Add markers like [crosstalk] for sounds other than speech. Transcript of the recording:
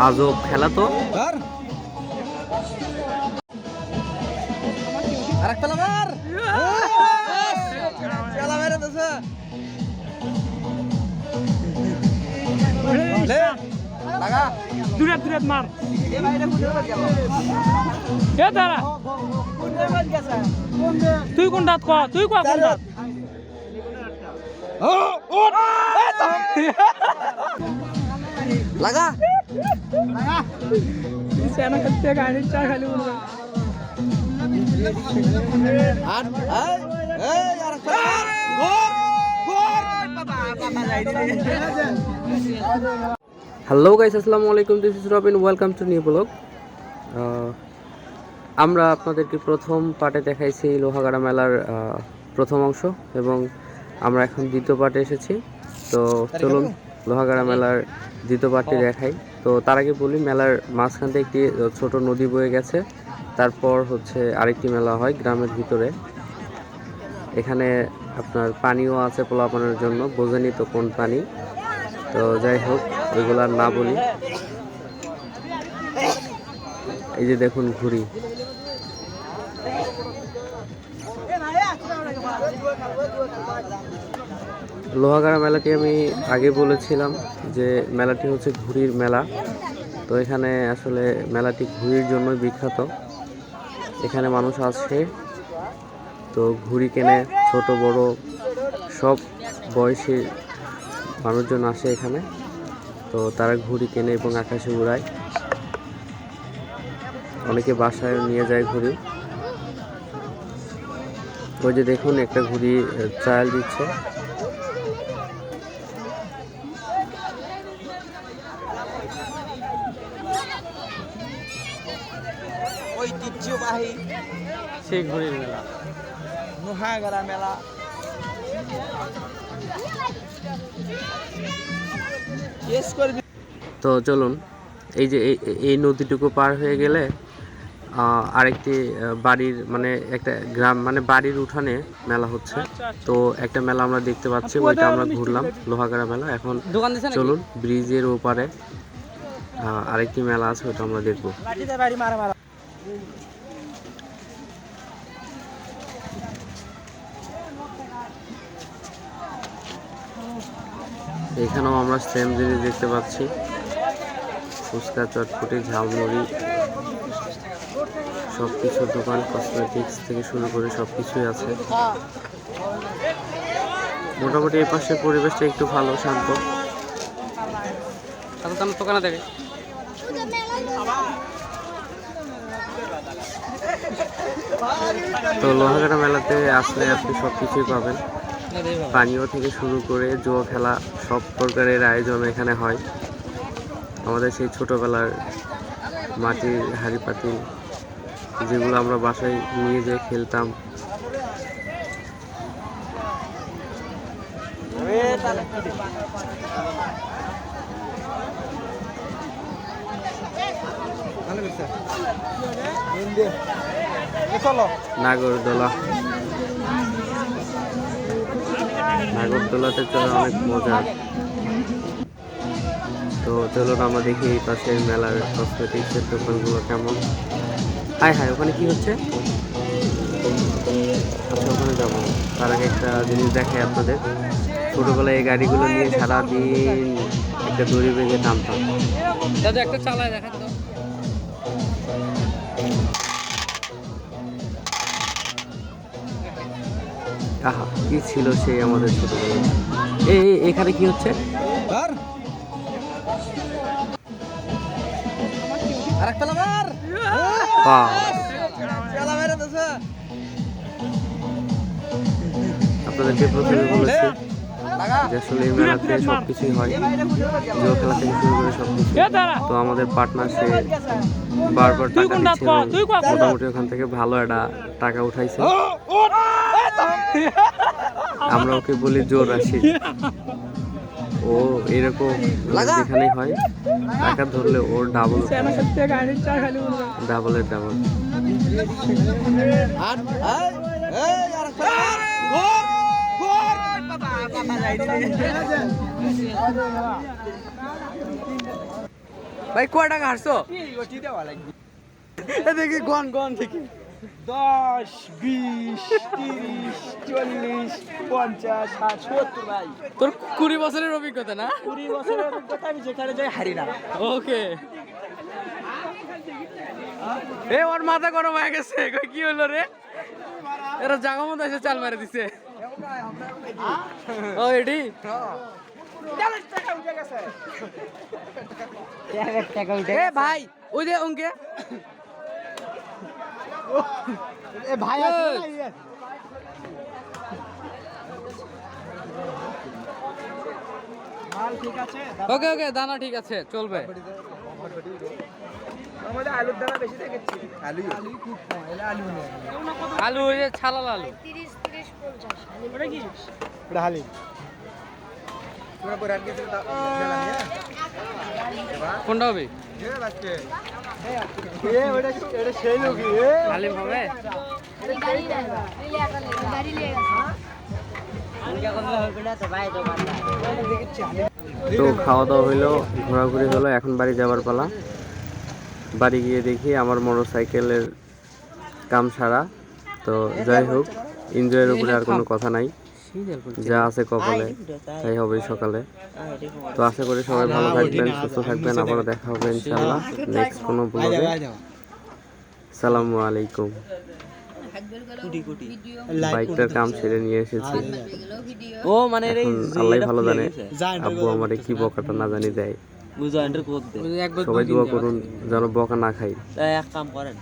আজব খেলা তো লামার খেলা মেরে দিছে লে লাগা দূরে দূরে মার এ গেছে তুই কোন দাঁত কয়া তুই কয়া কোন দাঁত লাগা হ্যালো গাইস আসসালামু আলাইকুম this is Robin welcome to new vlog আমরা আপনাদেরকে প্রথম পার্টে দেখাইছি লোহাগাড়া মেলার প্রথম অংশ এবং আমরা এখন দ্বিতীয় পার্টে এসেছি। তো চলুন, লোহাগাড়া মেলার দ্বিতীয় পার্টটি দেখাই। তো তার আগে বলি, মেলার মাঝখান থেকে একটি ছোট নদী বয়ে গেছে। তারপর হচ্ছে আরেকটি মেলা হয় গ্রামের ভিতরে। এখানে আপনার পানিও আছে পোলাপানের জন্য, বোঝেনি তো কোন পানি। তো যাই হোক ওইগুলো আর না বলি। এই যে দেখুন ঘুড়ি। লোহাগাড়া মেলাটি আমি আগে বলেছিলাম যে মেলাটি হচ্ছে ঘুড়ির মেলা। তো এখানে আসলে মেলাটি ঘুড়ির জন্যই বিখ্যাত। এখানে মানুষ আসে। তো ঘুড়ি কেনে ছোট, বড় সব বয়সী মানুষজন আসে এখানে। তো তারা ঘুড়ি কেনে এবং আকাশে উড়ায়। অনেকে বাসায় নিয়ে যায় ঘুড়ি। ওই যে দেখুন, একটা ঘুড়ি ট্রায়াল দিচ্ছে। সেই ঘুড়ির মেলা। নোহাগাড়া মেলা। তো চলুন এই যে এই- এই নদীটুকু পার হয়ে গেলে আহ, আরেকটি আহ, বাড়ির মানে একটা গ্রাম মানে বাড়ির উঠানে মেলা হচ্ছে। তো একটা মেলা আমরা দেখতে পাচ্ছি ওইটা আমরা ঘুরলাম লোহাগাড়া মেলা। এখন চলুন ব্রিজের ওপারে আরেকটি মেলা আছে ওটা আমরা দেখব লাঠিতে বাড়ি মারা মারা এখানেও আমরা সেম জিনিস দেখতে পাচ্ছি। ফুচকা চটপটি ঝালমুড়ি সব কিছু দোকান কসমেটিক্স থেকে শুরু করে সব কিছুই আছে। মোটামুটি এই পাশের পরিবেশটা একটু ভালো শান্ত। তো দোকানে দেখে। তো লোহাগাড়া মেলাতে আসলে আপনি সব কিছুই পাবেন। পানীয় থেকে শুরু করে জুয়া খেলা সব প্রকারের আয়োজন এখানে হয়। আমাদের সেই ছোটোবেলার মাটির হাঁড়ি পাতিল যেগুলো আমরা বাসায় নিয়ে যেয়ে খেলতাম। নাগরদোলা। নাগরদোলাতে চলে অনেক মজা। তো চলুন আমরা দেখি এই পাশের মেলার কসমেটিক্সের দোকানগুলো কেমন। হাই হাই, ওখানে কি হচ্ছে? আচ্ছা ওখানে যাব। তার আগে একটা জিনিস দেখাই আপনাদের। ছোটোবেলায় এই গাড়িগুলো নিয়ে সারাদিন একটা দড়ি বেঁধে টানতাম। দাদা, একটা চালায় দেখা তো। আহা কি ছিল সেই আমাদের ছোটোবেলায় এই এখানে কি হচ্ছে? আপনাদেরকে প্রথমে বলেছি। লাগা যে আসলে এই মেলাতে সব কিছুই হয়। জুয়া খেলা থেকে শুরু করে সব কিছু তো আমাদের পার্টনার সে বারবার টাকা কোন দাঁত দিচ্ছে কয়া এবং তুই কয়া কোন দাঁত মোটামুটি ওখান থেকে ভালো একটা টাকা উঠাইছে। আমরা ওকে বলি জোর আসি। ও এরকম লাগা। যেখানেই হয় টাকা ধরলে ওর ডাবল ডাবলের ডাবল ভাই কয় টাকা হারছো [laughs] দেখি গন গন দেখি। দশ বিশ তিরিশ চল্লিশ পঞ্চাশ ষাট সত্তর ভাই। তোর কুড়ি বছরের অভিজ্ঞতা না? কুড়ি বছরের অভিজ্ঞতা আমি যেখানে যাই হারি না। ওকে। এ ওর মাথা গরম হয়ে গেছে। কই কি হলো রে? এরা জাগা মতো এসে চাল মেরে দিছে। ও এডি? ভাই ওই যে অঙ্কে। ভাই ওকে ওকে দানা ঠিক আছে চলবে। আমাদের আলুর বেশি দেখেছি। আলু? আলু খুব আলু আলু ওই যে ছালাল আলু। তিরিশ তিরিশ পঞ্চাশ। ওটা কি? এটা হালি তোমরা পরে আর কিছু কোনটা হবে? এ ওটা এটা সেই লোকই এ। হালিম হবে? গাড়ি গাড়ি নিয়ে তো খাওয়া দাওয়া হইল, ঘোরাঘুরি হলো, এখন বাড়ি যাওয়ার পালা। বাড়ি গিয়ে দেখি আমার মোটর সাইকেলের কাম সারা। তো যাই হোক এনজয়ের উপরে আর কোনো কথা নাই। যা আছে কপালে, তাই হবে সকালে। তো আশা করি সবাই ভালো থাকবেন, সুস্থ থাকবেন। আবারও দেখা হবে ইনশাল্লাহ নেক্সট কোনো ব্লগে সালামু আলাইকুম। বাইকটার কাম সেরে নিয়ে এসেছি। ও মানে আল্লাহ ভালো জানে। আব্বু আমার কি বকাটা না জানি দেয়। সবাই দোয়া করুন যেন বকা না খাই। এক কাম করেন।